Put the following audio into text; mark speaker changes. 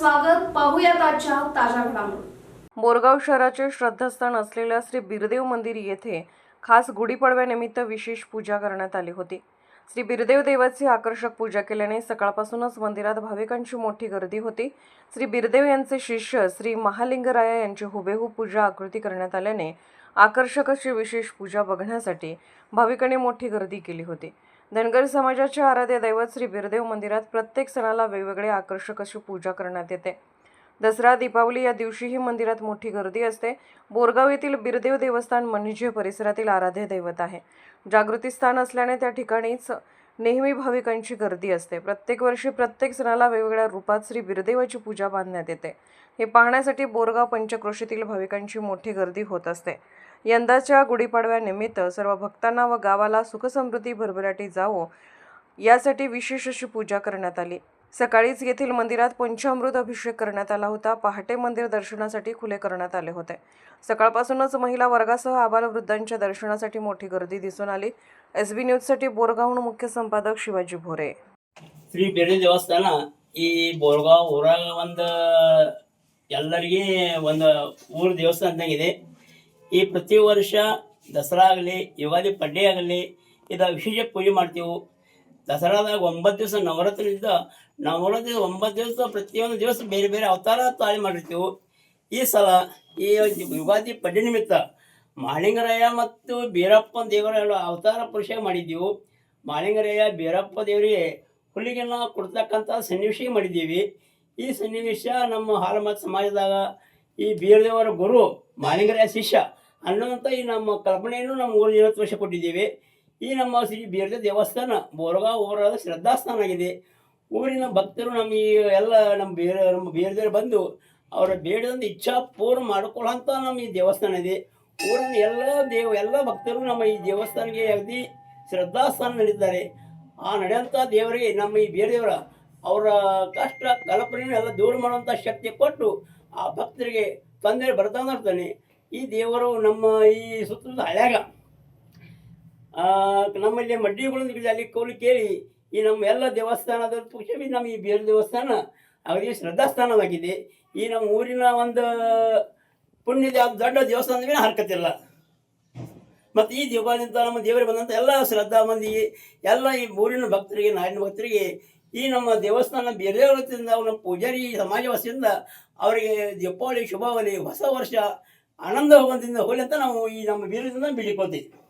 Speaker 1: स्वागत. पाहूयात आजच्या ताज्या घडामोडी.
Speaker 2: बोरगाव शहराचे श्रद्धास्थान असलेल्या श्री बिरदेव मंदिर येथे खास गुढीपाडव्यानिमित्त विशेष पूजा करण्यात आली होती. श्री बिरदेव देवाची आकर्षक पूजा केल्याने सकाळपासूनच मंदिरात भाविकांची मोठी गर्दी होती. श्री बिरदेव यांचे शिष्य श्री महालिंगराया यांची हुबेहूब पूजा आकृती करण्यात आल्याने आकर्षक अशी विशेष पूजा बघण्यासाठी भाविकांनी मोठी गर्दी केली होती. धनगर समाजाचे आराध्य दैवत श्री बिरदेव मंदिरात प्रत्येक सणाला वेगवेगळे आकर्षक अशी पूजा करण्यात येते. दसरा दीपावली या दिवशीही मंदिरात मोठी गर्दी असते. बोरगाव येथील बिरदेव देवस्थान म्हणजे परिसरातील आराध्य दैवत आहे. जागृती स्थान असल्याने त्या ठिकाणीच नेहमी भाविकांची गर्दी असते. प्रत्येक वर्षी प्रत्येक सणाला वेगवेगळ्या रूपात श्री बिरदेवाची पूजा बांधण्यात येते. हे पाहण्यासाठी बोरगाव पंचक्रोशीतील भाविकांची मोठी गर्दी होत असते. यंदाच्या गुढीपाडव्यानिमित्त सर्व भक्तांना व गावाला सुखसमृद्धी भरभराटी जावो यासाठी विशेष अशी पूजा करण्यात आली. सकाळीच येथील मंदिरात पंचामृत अभिषेक करण्यात आला होता पहाटे मंदिर दर्शनासाठी खुले करण्यात आले होते सकाळपासूनच महिला वर्गासह आबालवृद्धांच्या दर्शनासाठी मोठी गर्दी दिसून आली एस बी न्यूजसाठी बोरगावहून मुख्य संपादक शिवाजी भोरे
Speaker 3: ಶ್ರೀ ಬೇರೆ ದೇವಸ್ಥಾನ ಈ ಬೋರ್ಗಾವ್ ಊರಾಗ ಒಂದು ಎಲ್ಲರಿಗೆ ಒಂದು ಊರು ದೇವಸ್ಥಾನ ಇದ್ದಂಗಿದೆ ಈ ಪ್ರತಿ ವರ್ಷ ದಸರಾ ಆಗಲಿ ಯುಗಾದಿ ಪಡ್ಡೆ ಆಗಲಿ ಇದು ವಿಶೇಷ ಪೂಜೆ ಮಾಡ್ತೀವಿ ದಸರಾದಾಗ ಒಂಬತ್ತು ದಿವಸ ನವರಾತ್ರಿಯಿಂದ ನವರಾತ್ರಿ ಒಂಬತ್ತು ದಿವಸ ಪ್ರತಿಯೊಂದು ದಿವಸ ಬೇರೆ ಬೇರೆ ಅವತಾರ ತಾಳಿ ಮಾಡಿರ್ತೀವಿ. ಈ ಸಲ ಈ ಯುಗಾದಿ ಪಡ್ಡೆ ನಿಮಿತ್ತ ಮಾಳಿಂಗರಾಯ ಮತ್ತು ಬೀರಪ್ಪ ದೇವರ ಅವತಾರ ಪುರುಷ ಮಾಡಿದ್ದೀವಿ. ಮಾಳಿಂಗರಾಯ ಬೀರಪ್ಪ ದೇವರಿಗೆ ಹುಲಿಗೆನ ಕೊಡ್ತಕ್ಕಂಥ ಸನ್ನಿವೇಶ ಮಾಡಿದ್ದೀವಿ. ಈ ಸನ್ನಿವೇಶ ನಮ್ಮ ಹಾಲಮತ್ ಸಮಾಜದಾಗ ಈ ಬೀರದೇವರ ಗುರು ಮಾಳಿಂಗರಾಯ ಶಿಷ್ಯ ಅನ್ನುವಂಥ ಈ ನಮ್ಮ ಕಲ್ಪನೆಯನ್ನು ನಮ್ಮ ಊರು ವರ್ಷ ಕೊಟ್ಟಿದ್ದೀವಿ. ಈ ನಮ್ಮ ಶ್ರೀ ಬೀರ್ಜ ದೇವಸ್ಥಾನ, ಬೋರಗಾಂವ್ ಊರಾದ ಶ್ರದ್ಧಾಸ್ಥಾನ ಆಗಿದೆ. ಊರಿನ ಭಕ್ತರು ನಮ್ಮ ಈ ಎಲ್ಲ ನಮ್ಮ ಬೇರೆ, ನಮ್ಮ ಬೇರೆದವರು ಬಂದು ಅವರ ಬೇಡದಂದು ಇಚ್ಛಾ ಪೂರ್ಣ ಮಾಡಿಕೊಳ್ಳೋಂಥ ನಮ್ಮ ಈ ದೇವಸ್ಥಾನ ಇದೆ. ಊರಿನ ಎಲ್ಲ ದೇವ, ಎಲ್ಲ ಭಕ್ತರು ನಮ್ಮ ಈ ದೇವಸ್ಥಾನಕ್ಕೆ ಅಗದಿ ಶ್ರದ್ಧಾಸ್ಥಾನ ನಡೀತಾರೆ. ಆ ನಡೆಯುವಂಥ ದೇವರಿಗೆ ನಮ್ಮ ಈ ಬೇರೆಯವರ ಅವರ ಕಷ್ಟ ಕಲ್ಪನೆಯನ್ನು ಎಲ್ಲ ದೂರ ಮಾಡುವಂಥ ಶಕ್ತಿ ಕೊಟ್ಟು ಆ ಭಕ್ತರಿಗೆ ತೊಂದರೆ ಬರ್ತಾನೆ ಈ ದೇವರು ನಮ್ಮ ಈ ಸುತ್ತಮುತ್ತ ಹಳ್ಯಾಗ ನಮ್ಮಲ್ಲಿ ಮಡ್ಡಿಗಳನ್ನು ಅಲ್ಲಿ ಕೋಲು ಕೇಳಿ, ಈ ನಮ್ಮ ಎಲ್ಲ ದೇವಸ್ಥಾನದ ಪಕ್ಷವಿ ನಮ್ಮ ಈ ಬೇರೆ ದೇವಸ್ಥಾನ ಅಗದಿ ಶ್ರದ್ಧಾಸ್ಥಾನವಾಗಿದೆ. ಈ ನಮ್ಮ ಊರಿನ ಒಂದು ಪುಣ್ಯದ ದೊಡ್ಡ ಮೇಲೆ ಹರಕತಿಲ್ಲ ಮತ್ತು ಈ ದೇವಾಲಯದಿಂದ ನಮ್ಮ ದೇವರಿಗೆ ಬಂದಂಥ ಎಲ್ಲ ಶ್ರದ್ಧಾ ಮಂದಿ, ಎಲ್ಲ ಈ ಊರಿನ ಭಕ್ತರಿಗೆ, ನಾಡಿನ ಭಕ್ತರಿಗೆ, ಈ ನಮ್ಮ ದೇವಸ್ಥಾನ ಬೇರೆ ವೃತ್ತಿಯಿಂದ ನಮ್ಮ ಪೂಜಾರಿ ಸಮಾಜವಾಸಿಯಿಂದ ಅವರಿಗೆ ದೀಪಾವಳಿ, ಶುಭಾವಳಿ, ಹೊಸ ವರ್ಷ, ಆನಂದ ಹೋಗುವಂತಿಂದ ಹೋಲಿ ಅಂತ ನಾವು ಈ ನಮ್ಮ ಬೀರದಿಂದ ಬಿಡಿಕೊಳ್ತೀವಿ